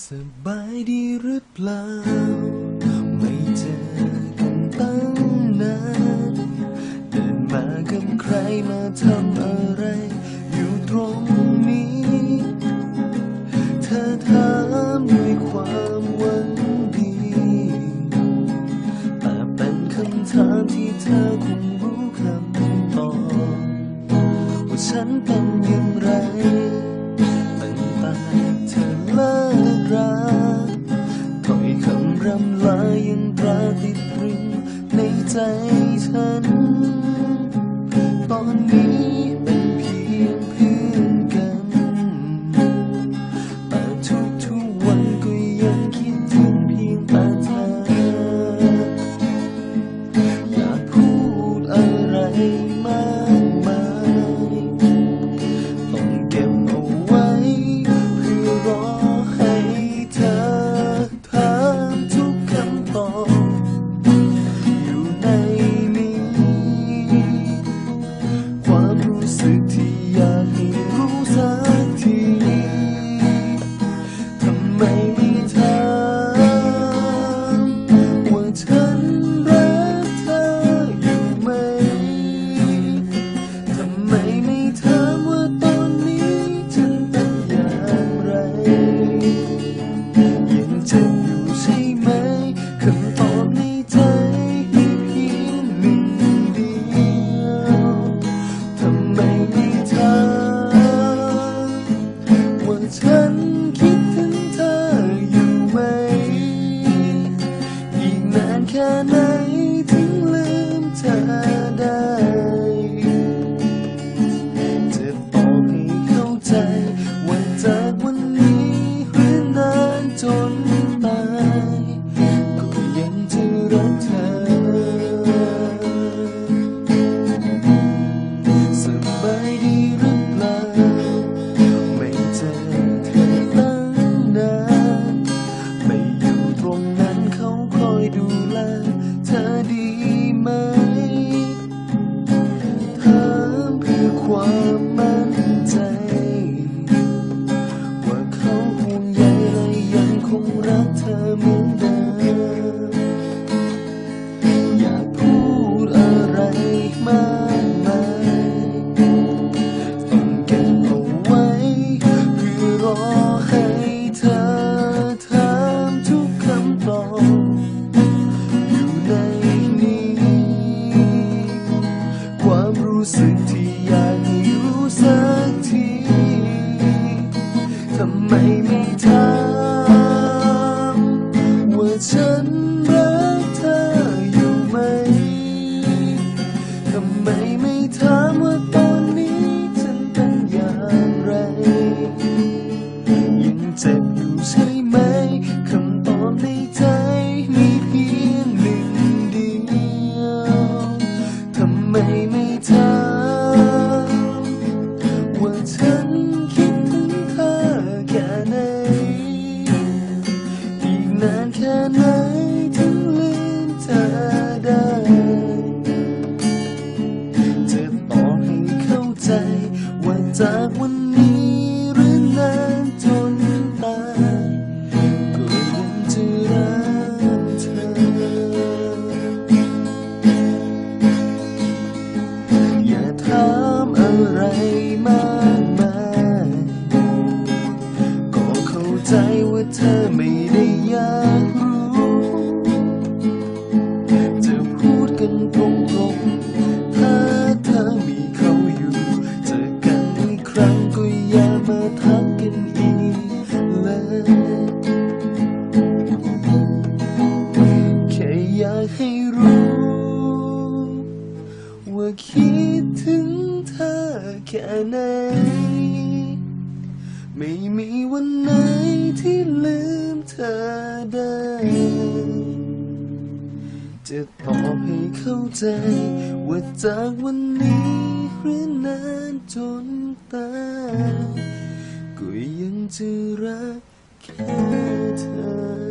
สบายดีหรือเปล่า ไม่เจอกันตั้งนานเดินมากับใครมาทำอะไร อยู่ตรง 在จเ可能 ความมั่นใจ ว่าเขาห่ยังคงรักเธอเหมือนเดิม อยาพูดอะไรมากมายต้องเก็บเอาไว้ คือรอให้เธอถามทุกคำตอบอยู่ในนี้ ความรู้สึก ค่ไหน ไม่มีวันไหนที่ลืมเธอได้ จะตอบให้เข้าใจว่าจากวันนี้หรือนานจนตายก็ยังจะรักแค่เธอ